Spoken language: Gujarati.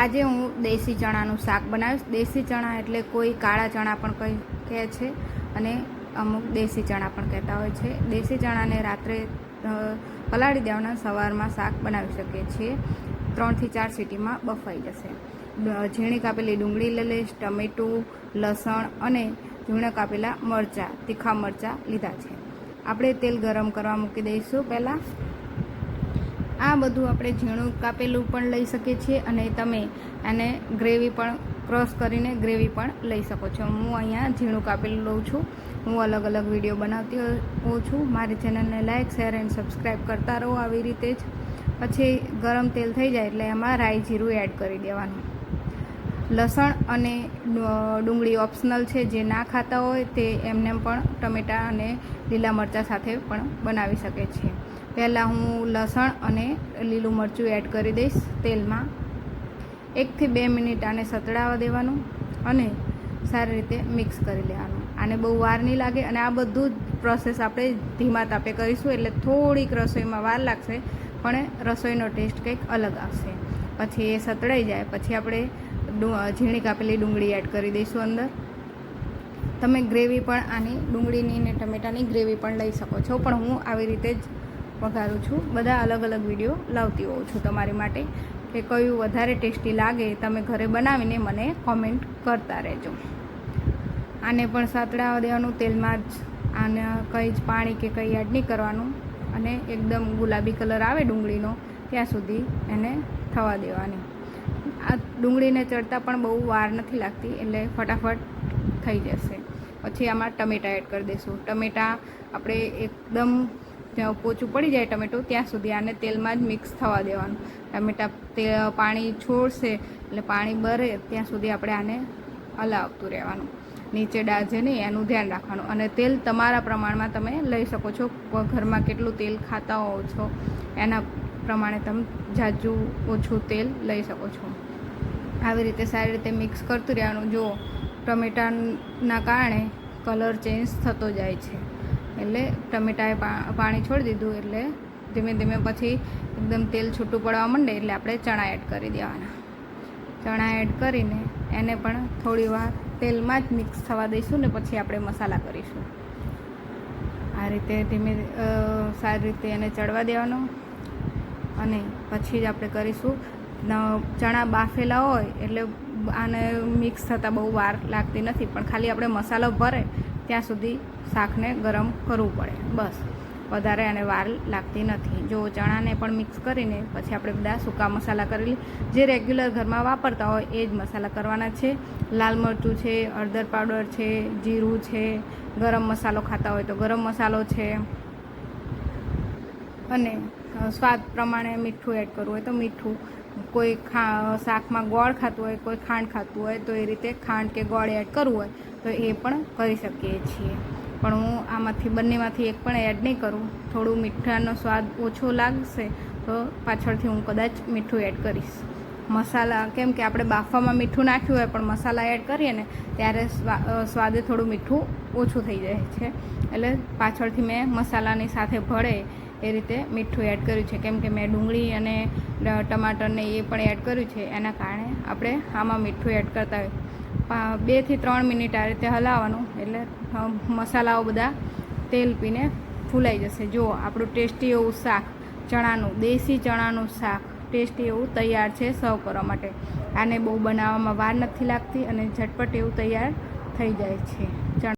આજે હું દેશી ચણાનું શાક બનાવીશ. દેશી ચણા એટલે કોઈ કાળા ચણા પણ કહી કહે છે અને અમુક દેશી ચણા પણ કહેતા હોય છે. દેશી ચણાને રાત્રે પલાળી દેવાના સવારમાં શાક બનાવી શકીએ છીએ. ત્રણથી ચાર સીટીમાં બફાઈ જશે. ઝીણી કાપેલી ડુંગળી લઈ લઈશ, ટમેટું, લસણ અને ઝીણા કાપેલા મરચાં, તીખા મરચાં લીધા છે. આપણે તેલ ગરમ કરવા મૂકી દઈશું. પહેલાં આ બધું આપણે ઝીણું કાપેલું પણ લઈ શકીએ છીએ અને તમે આને ગ્રેવી પણ ક્રોસ કરીને ગ્રેવી પણ લઈ શકો છો. હું અહીંયા ઝીણું કાપેલું લઉં છું. હું અલગ અલગ વીડિયો બનાવતી હોઉં છું. મારી ચેનલને લાઇક શેર એન્ડ સબસ્ક્રાઈબ કરતા રહો આવી રીતે જ. પછી ગરમ તેલ થઈ જાય એટલે એમાં રાઈ જીરું એડ કરી દેવાનું. લસણ અને ડુંગળી ઓપ્શનલ છે, જે ના ખાતા હોય તે એમને પણ ટમેટાં અને લીલા મરચાં સાથે પણ બનાવી શકે છે. પહેલાં હું લસણ અને લીલું મરચું એડ કરી દઈશ તેલમાં. એકથી બે મિનિટ આને સતડાવા દેવાનું અને સારી રીતે મિક્સ કરી લેવાનું. આને બહુ વાર નહીં લાગે અને આ બધું જ પ્રોસેસ આપણે ધીમા તાપે કરીશું એટલે થોડીક રસોઈમાં વાર લાગશે, પણ રસોઈનો ટેસ્ટ કંઈક અલગ આવશે. પછી એ સતળાઈ જાય, પછી આપણે ઝીણી કાપેલી ડુંગળી એડ કરી દઈશું અંદર. તમે ગ્રેવી પણ આની ડુંગળીની ને ટમેટાની ગ્રેવી પણ લઈ શકો છો, પણ હું આવી રીતે જ વઘારું છું. બધા અલગ અલગ વીડિયો લાવતી હોઉં છું તમારી માટે. કે કયું વધારે ટેસ્ટી લાગે તમે ઘરે બનાવીને મને કોમેન્ટ કરતા રહેજો. આને પણ સાતડાવા દેવાનું, તેલમાં જ આને કંઈ જ પાણી કે કંઈ એડ નહીં કરવાનું. અને એકદમ ગુલાબી કલર આવે ડુંગળીનો, ત્યાં સુધી એને થવા દેવાની. આ ડુંગળીને ચડતા પણ બહુ વાર નથી લાગતી, એટલે ફટાફટ થઈ જશે. પછી આમાં ટમેટાં એડ કરી દઈશું ટમેટાં આપણે એકદમ પોચું પડી જાય ટમેટું, ત્યાં સુધી આને તેલમાં જ મિક્સ થવા દેવાનું. ટમેટાં તે પાણી છોડશે, એટલે પાણી બરે, ત્યાં સુધી આપણે આને હલાવતું રહેવાનું. નીચે ડાજે નહીં, એનું ધ્યાન રાખવાનું. અને તેલ તમારા પ્રમાણમાં તમે લઈ શકો છો. ઘરમાં કેટલું તેલ ખાતા હોવ છો, એના પ્રમાણે તમે જાજુ ઓછું તેલ લઈ શકો છો. આવી રીતે સારી રીતે મિક્સ કરતું રહેવાનું. જો ટમેટાના કારણે કલર ચેન્જ થતો જાય છે. એટલે ટમેટાએ પાણી છોડી દીધું. એટલે ધીમે ધીમે પછી એકદમ તેલ છૂટું પડવા માંડે એટલે આપણે ચણા એડ કરી દેવાના. ચણા એડ કરીને એને પણ થોડી વાર તેલમાં જ મિક્સ થવા દઈશું ને પછી આપણે મસાલા કરીશું. આ રીતે ધીમે સારી રીતે એને ચડવા દેવાનો. અને પછી જ આપણે કરીશું ચણા બાફેલા હોય એટલે આને મિક્સ થતાં બહુ વાર લાગતી નથી. પણ ખાલી આપણે મસાલો ભરે ત્યાં સુધી શાકને ગરમ કરવું પડે. બસ. વધારે આને વાર લાગતી નથી. જો ચણાને પણ મિક્સ કરીને પછી આપણે બધા સૂકા મસાલા કરી લઈએ. જે રેગ્યુલર ઘરમાં વાપરતા હોય એ જ મસાલા કરવાના છે. લાલ મરચું છે, હળદર પાવડર છે, જીરું છે, ગરમ મસાલો ખાતા હોય તો ગરમ મસાલો છે. અને સ્વાદ પ્રમાણે મીઠું એડ કરવું હોય તો મીઠું. કોઈ શાકમાં ગોળ ખાતું હોય, કોઈ ખાંડ ખાતું હોય, તો એ રીતે ખાંડ કે ગોળ એડ કરવું હોય, તો એ પણ કરી શકીએ છીએ. પણ હું આમાંથી, બંનેમાંથી એક પણ એડ નહીં કરું. થોડું મીઠાનો સ્વાદ ઓછો લાગશે, તો પાછળથી હું કદાચ મીઠું એડ કરીશ. મસાલા, કેમ કે આપણે બાફવામાં મીઠું નાખ્યું હોય, પણ મસાલા એડ કરીએ ને, ત્યારે સ્વા- સ્વાદે થોડું મીઠું ઓછું થઈ જાય છે. એટલે પાછળથી મેં મસાલાની સાથે ભળે એ રીતે મીઠું એડ કર્યું છે. કેમ કે મેં ડુંગળી અને ટમાટરને એ પણ એડ કર્યું છે. એના કારણે આપણે આમાં મીઠું એડ કરતા હોય. બેથી ત્રણ મિનિટ આ રીતે હલાવવાનું. એટલે મસાલાઓ બધા તેલ પીને ફૂલાઈ જશે. જુઓ, આપણું ટેસ્ટી એવું શાક, ચણાનું, દેશી ચણાનું શાક ટેસ્ટી એવું તૈયાર છે સર્વ કરવા માટે. આને બહુ બનાવવામાં વાર નથી લાગતી અને ઝટપટ એવું તૈયાર થઈ જાય છે.